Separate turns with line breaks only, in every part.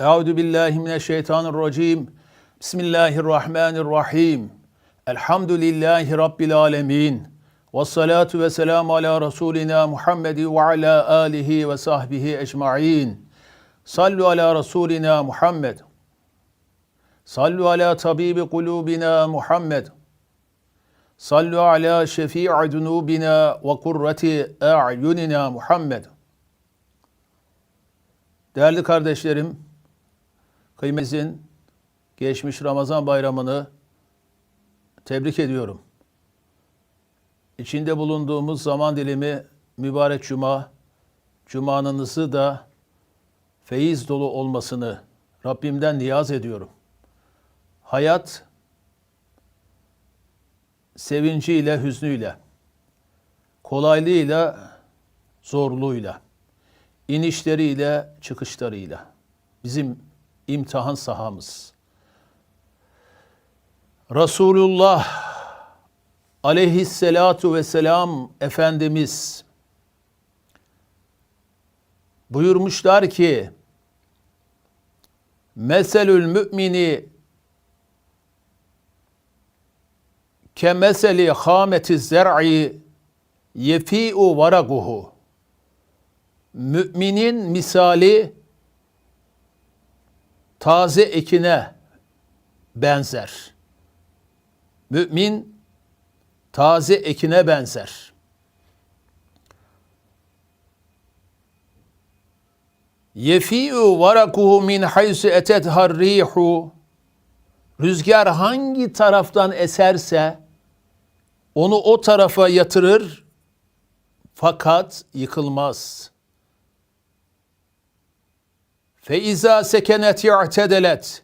Euzu billahi mineşşeytanirracim. Bismillahirrahmanirrahim. Elhamdülillahi rabbil alamin. Ves salatu ve selamu ala rasulina Muhammed ve ala alihi ve sahbihi ecmaîn. Sallu ala rasulina Muhammed. Sallu ala tabibi kulubina Muhammed. Sallu ala şefii zunubina ve kurrati a'yunina Muhammed. Değerli kardeşlerim, kıymetimizin geçmiş Ramazan bayramını tebrik ediyorum. İçinde bulunduğumuz zaman dilimi mübarek cuma, cumanınızı da feyiz dolu olmasını Rabbimden niyaz ediyorum. Hayat sevinciyle, hüznüyle, kolaylığıyla, zorluğuyla, inişleriyle, çıkışlarıyla bizim imtihan sahamız. Resulullah aleyhisselatu vesselam Efendimiz buyurmuşlar ki Meselül mümini kemeseli hameti zer'i yefi'u varaguhu. Müminin misali taze ekine benzer. Mümin taze ekine benzer. Yefi'u varakuhu min haysu etet harrihu. Rüzgar hangi taraftan eserse onu o tarafa yatırır fakat yıkılmaz. Fe iza sekenet ya'tedelet.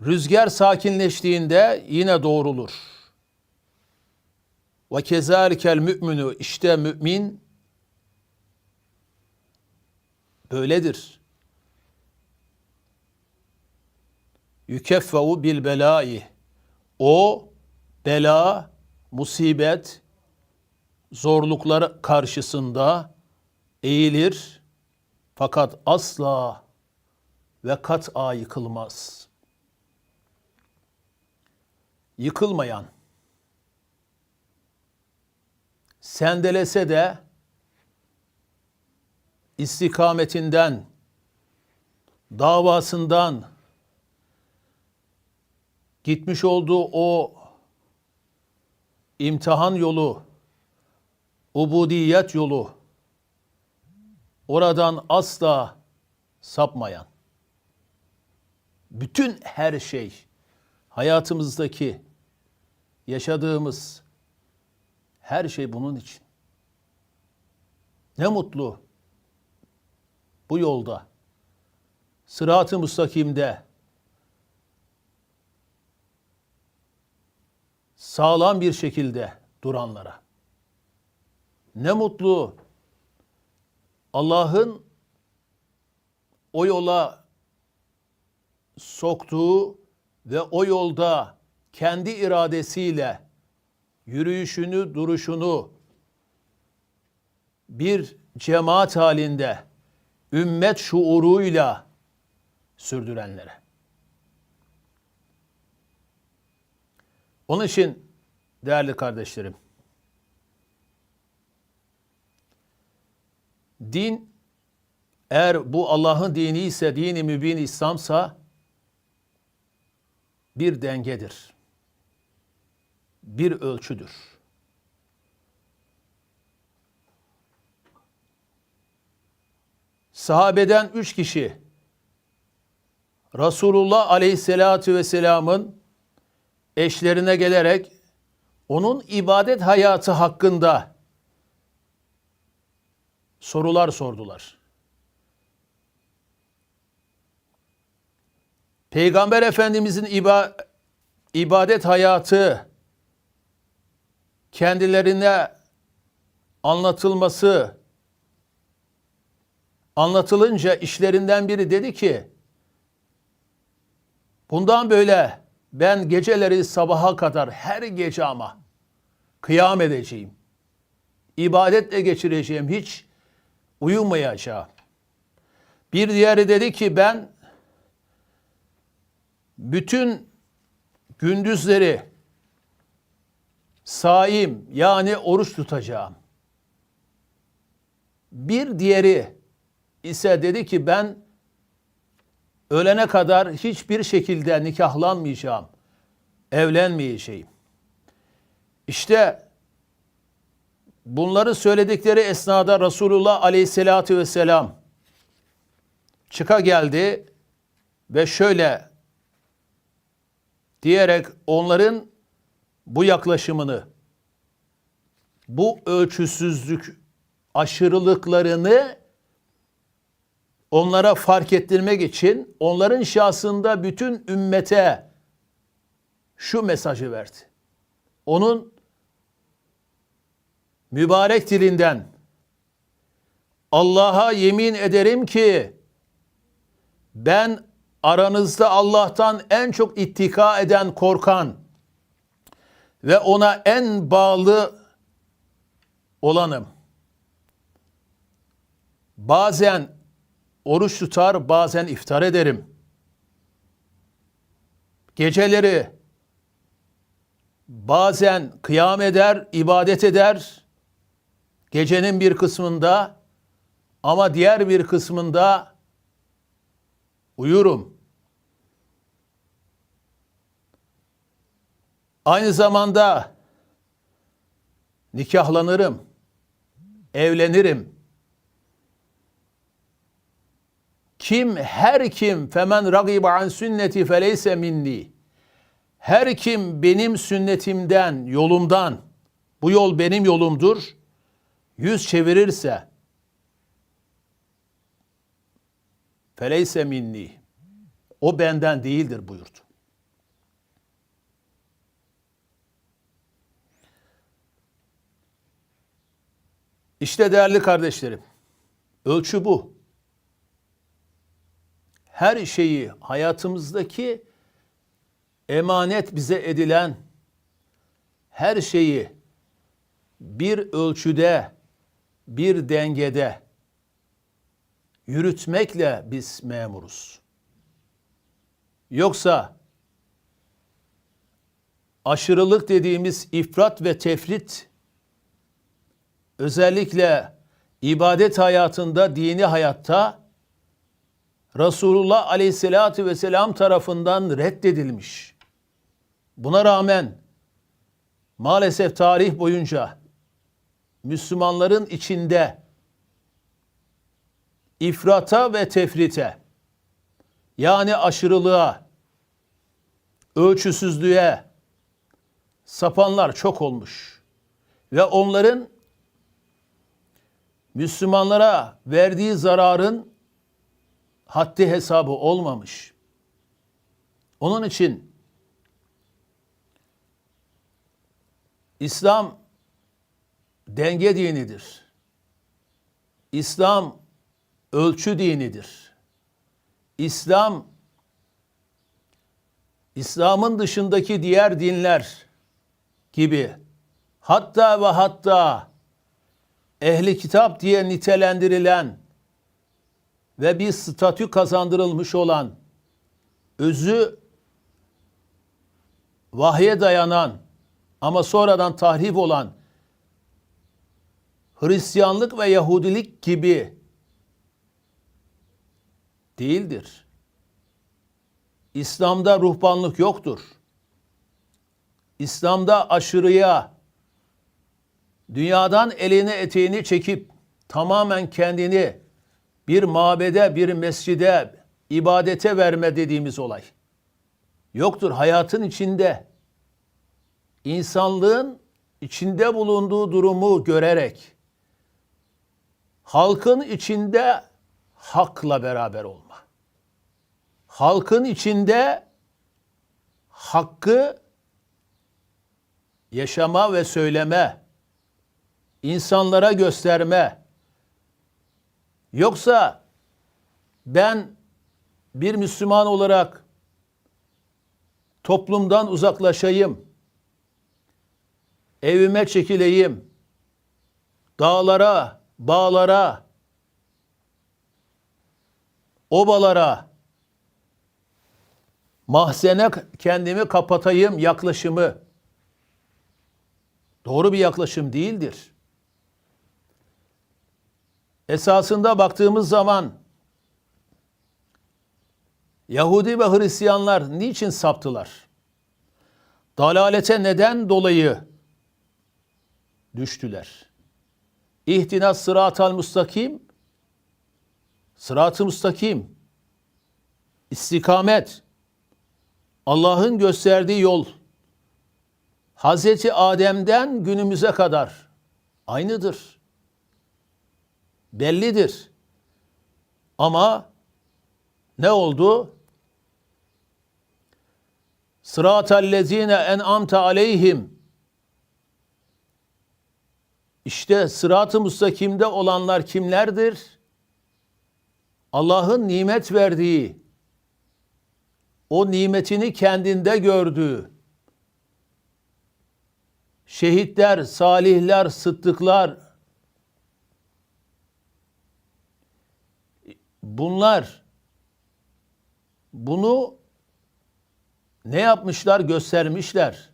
Rüzgar sakinleştiğinde yine doğrulur. Ve kezalikel mü'minu işte mümin böyledir. Yükeffevu bil belai. O bela, musibet, zorluklar karşısında eğilir fakat asla ve kat'a yıkılmaz. Yıkılmayan, sendelese de istikametinden, davasından, gitmiş olduğu o imtihan yolu, ubudiyet yolu, oradan asla sapmayan, bütün her şey, hayatımızdaki yaşadığımız her şey bunun için. Ne mutlu bu yolda, sırat-ı müstakimde, sağlam bir şekilde duranlara. Ne mutlu Allah'ın o yola soktuğu ve o yolda kendi iradesiyle yürüyüşünü, duruşunu bir cemaat halinde ümmet şuuruyla sürdürenlere. Onun için değerli kardeşlerim, din eğer bu Allah'ın dini ise, dini mübin İslam'sa bir dengedir. Bir ölçüdür. Sahabeden üç kişi Resulullah Aleyhisselatü Vesselam'ın eşlerine gelerek onun ibadet hayatı hakkında sorular sordular. Peygamber Efendimizin iba, ibadet hayatı kendilerine anlatılması anlatılınca işlerinden biri dedi ki bundan böyle ben geceleri sabaha kadar her gece ama kıyam edeceğim. İbadetle geçireceğim. Hiç uyumayacağım. Bir diğeri dedi ki ben bütün gündüzleri saim yani oruç tutacağım. Bir diğeri ise dedi ki ben ölene kadar hiçbir şekilde nikahlanmayacağım, evlenmeyeceğim. İşte bunları söyledikleri esnada Resulullah Aleyhisselatü Vesselam çıka geldi ve şöyle diyerek onların bu yaklaşımını, bu ölçüsüzlük, aşırılıklarını onlara fark ettirmek için onların şahsında bütün ümmete şu mesajı verdi. Onun mübarek dilinden Allah'a yemin ederim ki ben aranızda Allah'tan en çok ittika eden, korkan ve ona en bağlı olanım. Bazen oruç tutar, bazen iftar ederim. Geceleri bazen kıyam eder, ibadet eder. Gecenin bir kısmında ama diğer bir kısmında uyurum. Aynı zamanda nikahlanırım, evlenirim. Kim her kim femen ragibe an sünneti feleyse minni. Her kim benim sünnetimden, yolumdan, bu yol benim yolumdur, yüz çevirirse feleyse minni. O benden değildir buyurdu. İşte değerli kardeşlerim, ölçü bu. Her şeyi hayatımızdaki emanet bize edilen her şeyi bir ölçüde, bir dengede yürütmekle biz memuruz. Yoksa aşırılık dediğimiz ifrat ve tefrit özellikle ibadet hayatında, dini hayatta Resulullah Aleyhisselatü Vesselam tarafından reddedilmiş. Buna rağmen maalesef tarih boyunca Müslümanların içinde ifrata ve tefrite yani aşırılığa, ölçüsüzlüğe sapanlar çok olmuş. Ve onların Müslümanlara verdiği zararın haddi hesabı olmamış. Onun için İslam denge dinidir. İslam ölçü dinidir. İslam İslam'ın dışındaki diğer dinler gibi hatta ve hatta ehli kitap diye nitelendirilen ve bir statü kazandırılmış olan özü vahye dayanan ama sonradan tahrif olan Hristiyanlık ve Yahudilik gibi değildir. İslam'da ruhbanlık yoktur. İslam'da aşırıya, dünyadan elini eteğini çekip tamamen kendini bir mabede, bir mescide, ibadete verme dediğimiz olay. Yoktur hayatın içinde. insanlığın içinde bulunduğu durumu görerek halkın içinde hakla beraber olma. Halkın içinde hakkı yaşama ve söyleme, insanlara gösterme, Yoksa ben bir Müslüman olarak toplumdan uzaklaşayım, evime çekileyim, dağlara, bağlara, obalara, mahzene kendimi kapatayım yaklaşımı doğru bir yaklaşım değildir. Esasında baktığımız zaman Yahudi ve Hristiyanlar niçin saptılar? Dalalete neden dolayı düştüler? İhtinas sıratal mustakim, sırat-ı mustakim, istikamet, Allah'ın gösterdiği yol, Hazreti Adem'den günümüze kadar aynıdır. Bellidir. Ama ne oldu? Sıratallezine en'amte aleyhim. İşte sırat-ı mustakimde olanlar kimlerdir? Allah'ın nimet verdiği, o nimetini kendinde gördüğü, şehitler, salihler, sıddıklar, bunlar bunu ne yapmışlar göstermişler.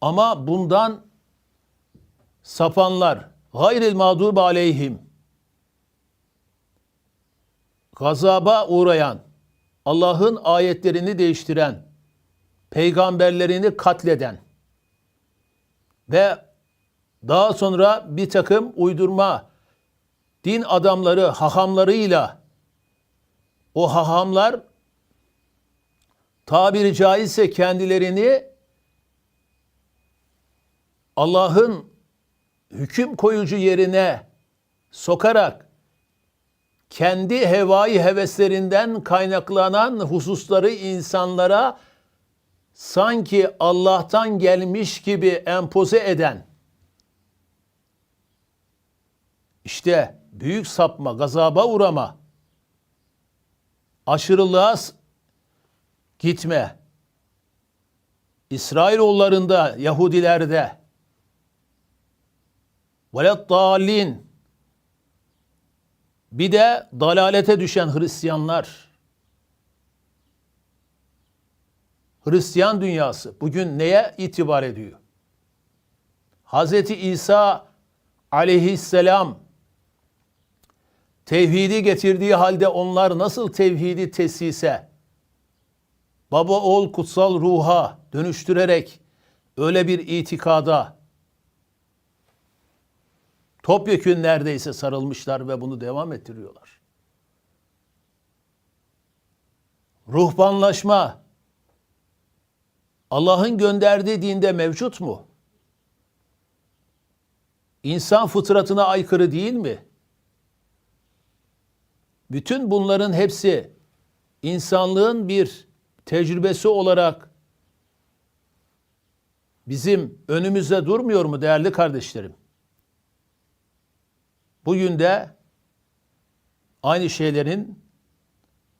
Ama bundan sapanlar gayril mağdub aleyhim. Gazaba uğrayan Allah'ın ayetlerini değiştiren peygamberlerini katleden ve daha sonra bir takım uydurma din adamları hahamlarıyla o hahamlar tabiri caizse kendilerini Allah'ın hüküm koyucu yerine sokarak kendi hevai heveslerinden kaynaklanan hususları insanlara sanki Allah'tan gelmiş gibi empoze eden işte büyük sapma, gazaba uğrama, aşırılığa gitme, İsrailoğullarında, Yahudilerde velet dalin bir de dalalete düşen Hristiyanlar Hristiyan dünyası bugün neye itibar ediyor? Hazreti İsa aleyhisselam tevhidi getirdiği halde onlar nasıl tevhidi tesise, baba oğul kutsal ruha dönüştürerek öyle bir itikada topyekün neredeyse sarılmışlar ve bunu devam ettiriyorlar. Ruhbanlaşma Allah'ın gönderdiği dinde mevcut mu? İnsan fıtratına aykırı değil mi? Bütün bunların hepsi insanlığın bir tecrübesi olarak bizim önümüzde durmuyor mu değerli kardeşlerim? Bugün de aynı şeylerin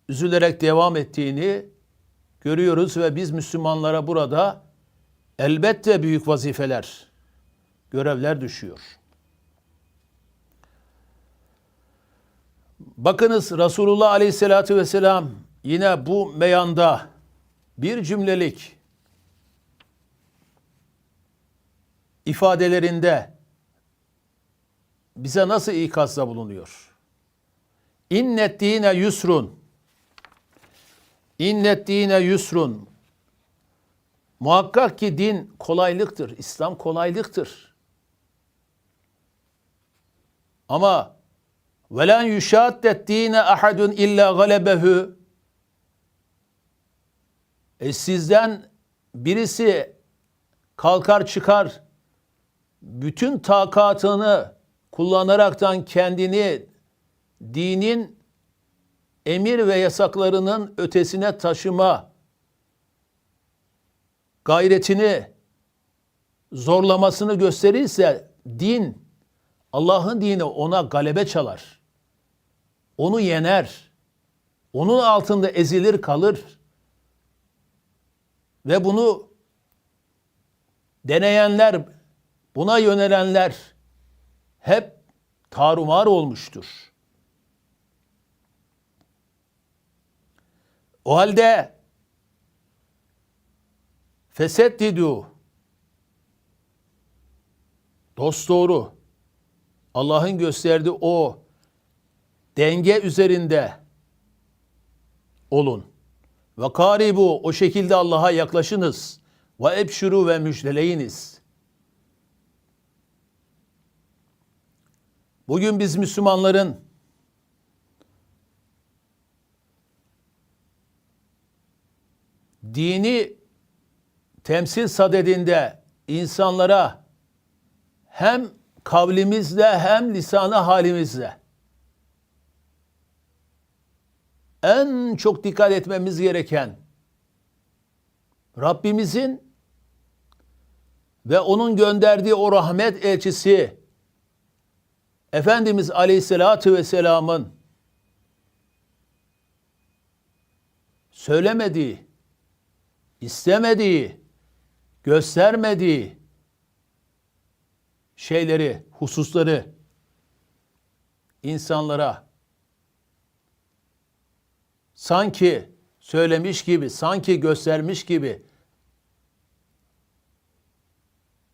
üzülerek devam ettiğini görüyoruz ve biz Müslümanlara burada elbette büyük vazifeler, görevler düşüyor. Bakınız Resulullah Aleyhisselatü Vesselam yine bu meyanda bir cümlelik ifadelerinde bize nasıl ikazda bulunuyor? İnnet dine yusrun. İnnet dine yusrun. Muhakkak ki din kolaylıktır. İslam kolaylıktır. Ama velen yuşaddet dine ahadun illa galebehu. E sizden birisi kalkar çıkar bütün takatını kullanaraktan kendini dinin emir ve yasaklarının ötesine taşıma gayretini zorlamasını gösterirse din Allah'ın dini ona galebe çalar. Onu yener. Onun altında ezilir kalır. Ve bunu deneyenler, buna yönelenler hep tarumar olmuştur. O halde feseddidu dost doğru Allah'ın gösterdiği o denge üzerinde olun. Ve karibu o şekilde Allah'a yaklaşınız. Ve ebşuru ve müjdeleyiniz.'' Bugün biz Müslümanların dini temsil sadedinde insanlara hem kavlimizle hem lisanı halimizle en çok dikkat etmemiz gereken Rabbimizin ve onun gönderdiği o rahmet elçisi Efendimiz Aleyhisselatü Vesselam'ın söylemediği, istemediği, göstermediği şeyleri, hususları insanlara sanki söylemiş gibi, sanki göstermiş gibi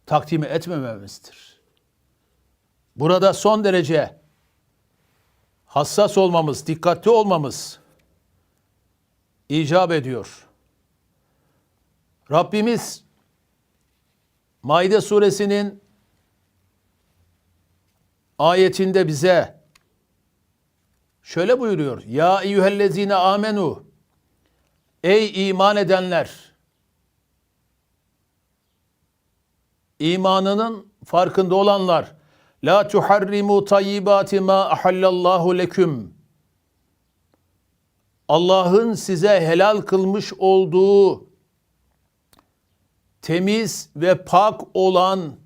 takdim etmememizdir. Burada son derece hassas olmamız, dikkatli olmamız icap ediyor. Rabbimiz Maide suresinin ayetinde bize şöyle buyuruyor. Ya eyyühellezine amenu Ey iman edenler imanının farkında olanlar La tuharrimu tayyibati ma ahallallahu leküm Allah'ın size helal kılmış olduğu temiz ve pak olan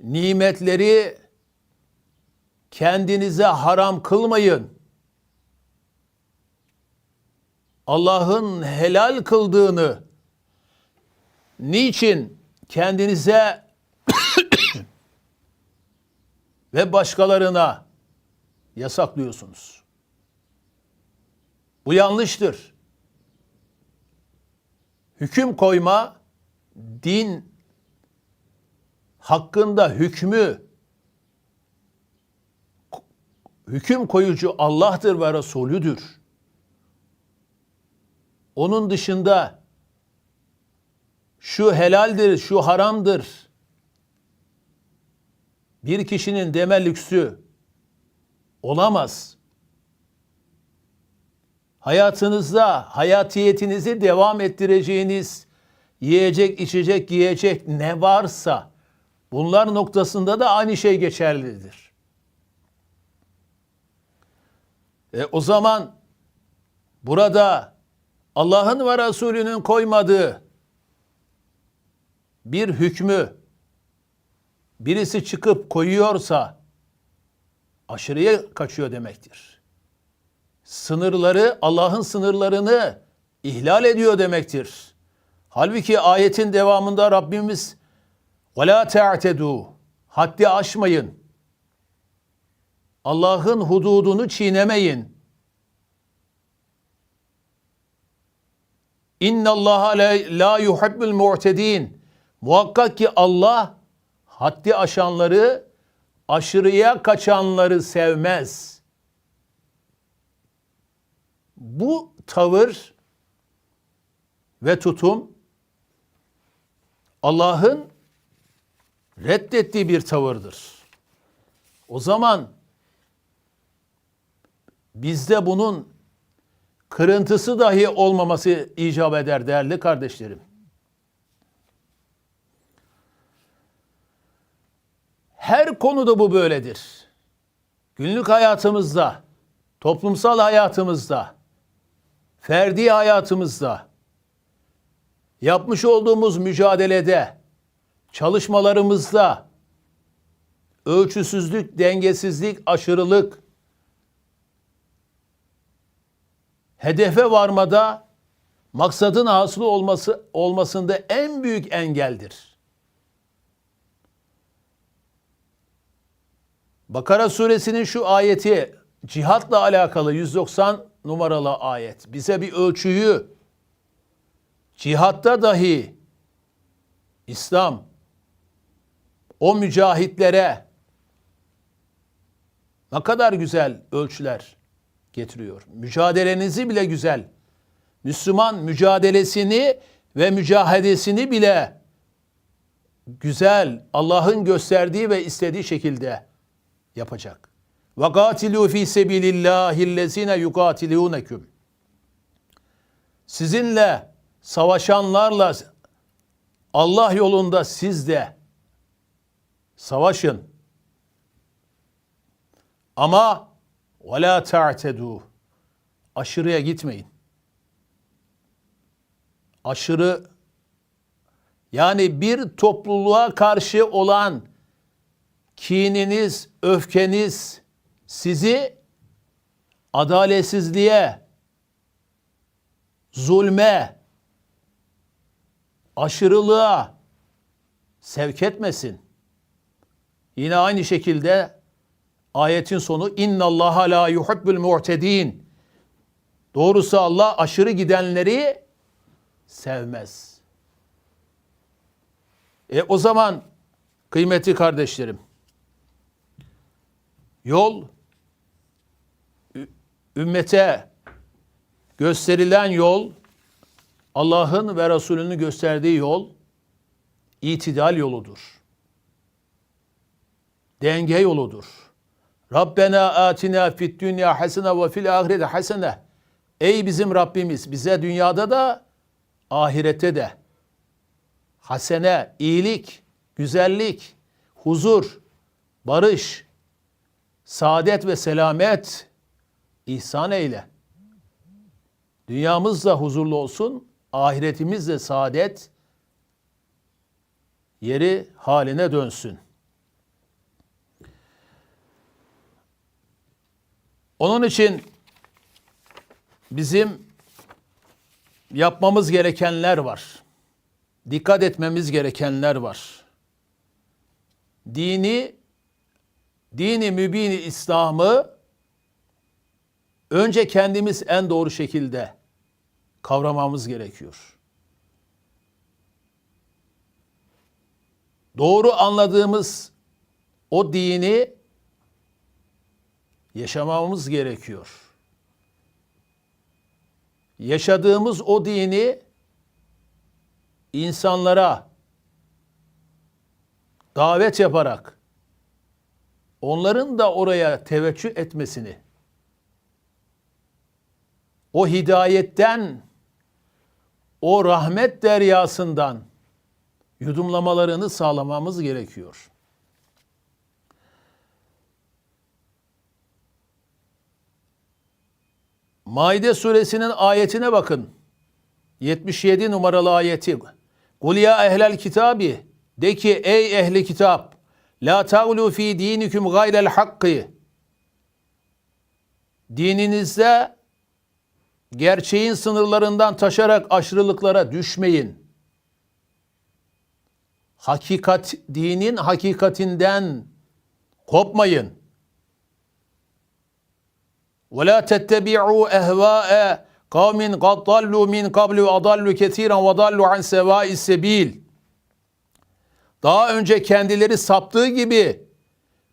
nimetleri kendinize haram kılmayın. Allah'ın helal kıldığını niçin kendinize ve başkalarına yasaklıyorsunuz? Bu yanlıştır. Hüküm koyma din hakkında hükmü hüküm koyucu Allah'tır ve Resulüdür. Onun dışında şu helaldir, şu haramdır. Bir kişinin deme lüksü olamaz. Hayatınızda hayatiyetinizi devam ettireceğiniz yiyecek, içecek, giyecek ne varsa bunlar noktasında da aynı şey geçerlidir. E, o zaman burada Allah'ın ve Resulünün koymadığı bir hükmü birisi çıkıp koyuyorsa aşırıya kaçıyor demektir. Sınırları, Allah'ın sınırlarını ihlal ediyor demektir. Halbuki ayetin devamında Rabbimiz وَلَا تَعْتَدُوا Haddi aşmayın. Allah'ın hududunu çiğnemeyin. İnna Allah la, la yuhibbul mu'tedin. Muhakkak ki Allah haddi aşanları, aşırıya kaçanları sevmez. Bu tavır ve tutum Allah'ın reddettiği bir tavırdır. O zaman bizde bunun kırıntısı dahi olmaması icap eder değerli kardeşlerim. Her konuda bu böyledir. Günlük hayatımızda, toplumsal hayatımızda, ferdi hayatımızda, yapmış olduğumuz mücadelede, çalışmalarımızda ölçüsüzlük, dengesizlik, aşırılık, hedefe varmada maksadın hasılı olması olmasında en büyük engeldir. Bakara suresinin şu ayeti cihatla alakalı 190 numaralı ayet bize bir ölçüyü cihatta dahi İslam o mücahitlere ne kadar güzel ölçüler getiriyor. Mücadelenizi bile güzel. Müslüman mücadelesini ve mücahedesini bile güzel Allah'ın gösterdiği ve istediği şekilde yapacak. Ve katilu fi sebilillahi'llezine yukatilunekum. Sizinle savaşanlarla Allah yolunda siz de savaşın. Ama ve la ta'tedu. Aşırıya gitmeyin. Aşırı yani bir topluluğa karşı olan kininiz, öfkeniz sizi adaletsizliğe, zulme, aşırılığa sevk etmesin. Yine aynı şekilde ayetin sonu inna Allah la yuhibbul mu'tedin. Doğrusu Allah aşırı gidenleri sevmez. E o zaman kıymetli kardeşlerim yol ümmete gösterilen yol Allah'ın ve Resulünün gösterdiği yol itidal yoludur. Denge yoludur. Rabbena atina fid dünya hasene ve fil ahirete hasene. Ey bizim Rabbimiz bize dünyada da ahirette de hasene, iyilik, güzellik, huzur, barış, saadet ve selamet ihsan eyle. Dünyamız da huzurlu olsun, ahiretimiz de saadet yeri haline dönsün. Onun için bizim yapmamız gerekenler var. Dikkat etmemiz gerekenler var. Dini, dini mübini İslam'ı önce kendimiz en doğru şekilde kavramamız gerekiyor. Doğru anladığımız o dini yaşamamız gerekiyor. Yaşadığımız o dini insanlara davet yaparak onların da oraya teveccüh etmesini o hidayetten o rahmet deryasından yudumlamalarını sağlamamız gerekiyor. Maide suresinin ayetine bakın. 77 numaralı ayeti. Kul ya ehlel kitabi de ki ey ehli kitap La tağlu fi dinikum gayrel hakkı. Dininizde gerçeğin sınırlarından taşarak aşırılıklara düşmeyin. Hakikat dinin hakikatinden kopmayın. Ve la tettebi'u ehva'e kavmin qad dallu min qablu adallu kesiran ve dallu an seva'is sebil.'' Daha önce kendileri saptığı gibi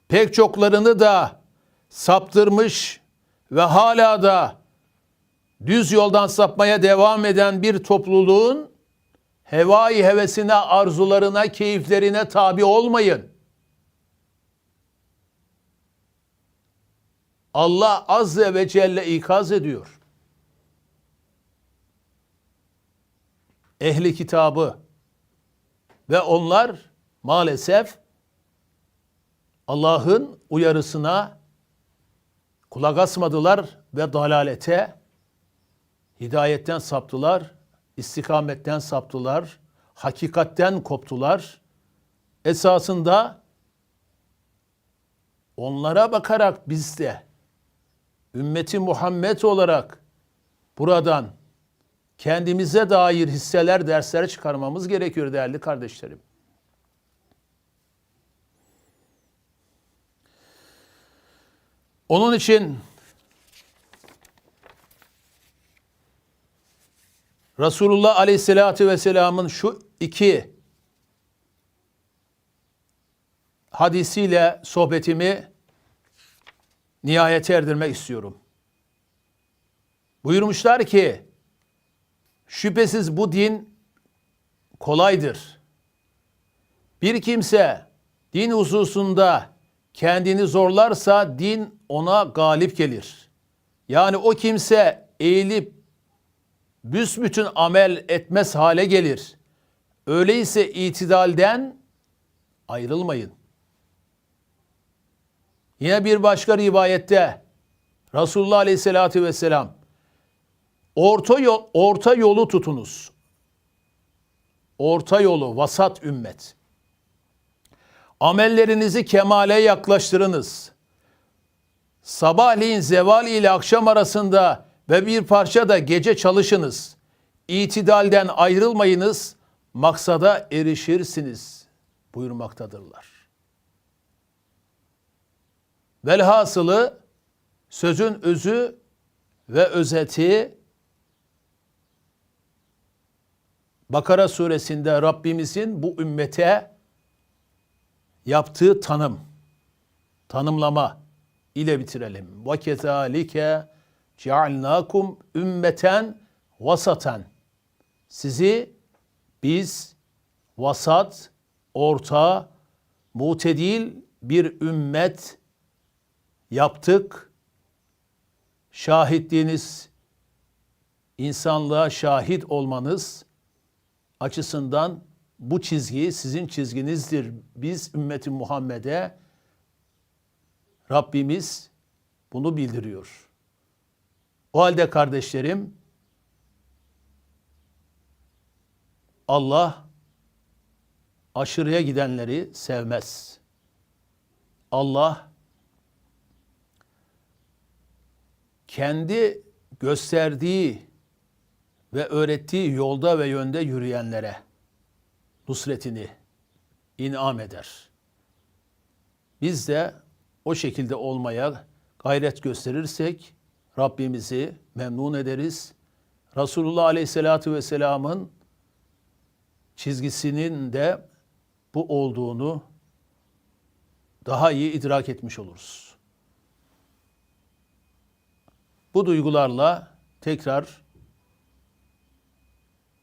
pek çoklarını da saptırmış ve hala da düz yoldan sapmaya devam eden bir topluluğun hevai hevesine, arzularına, keyiflerine tabi olmayın. Allah azze ve celle ikaz ediyor. Ehli kitabı ve onlar maalesef Allah'ın uyarısına kulak asmadılar ve dalalete, hidayetten saptılar, istikametten saptılar, hakikatten koptular. Esasında onlara bakarak biz de ümmeti Muhammed olarak buradan kendimize dair hisseler, dersler çıkarmamız gerekiyor değerli kardeşlerim. Onun için Resulullah Aleyhisselatü Vesselam'ın şu iki hadisiyle sohbetimi nihayete erdirmek istiyorum. Buyurmuşlar ki, şüphesiz bu din kolaydır. Bir kimse din hususunda kendini zorlarsa din ona galip gelir. Yani o kimse eğilip büsbütün amel etmez hale gelir. Öyleyse itidalden ayrılmayın. Yine bir başka rivayette Resulullah Aleyhisselatü Vesselam orta, yol, orta yolu tutunuz. Orta yolu, vasat ümmet. Amellerinizi kemale yaklaştırınız. Sabahleyin zeval ile akşam arasında ve bir parça da gece çalışınız. İtidalden ayrılmayınız, maksada erişirsiniz buyurmaktadırlar. Velhasılı sözün özü ve özeti Bakara suresinde Rabbimizin bu ümmete yaptığı tanım, tanımlama ile bitirelim. Ve kezalike cealnakum ümmeten vasaten. Sizi biz vasat, orta, mutedil bir ümmet yaptık. Şahitliğiniz, insanlığa şahit olmanız açısından bu çizgi sizin çizginizdir. Biz ümmeti Muhammed'e Rabbimiz bunu bildiriyor. O halde kardeşlerim Allah aşırıya gidenleri sevmez. Allah kendi gösterdiği ve öğrettiği yolda ve yönde yürüyenlere nusretini inam eder. Biz de o şekilde olmaya gayret gösterirsek Rabbimizi memnun ederiz. Resulullah Aleyhisselatü Vesselam'ın çizgisinin de bu olduğunu daha iyi idrak etmiş oluruz. Bu duygularla tekrar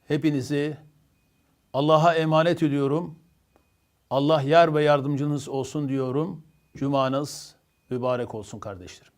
hepinizi Allah'a emanet ediyorum. Allah yar ve yardımcınız olsun diyorum. Cumanız mübarek olsun kardeşlerim.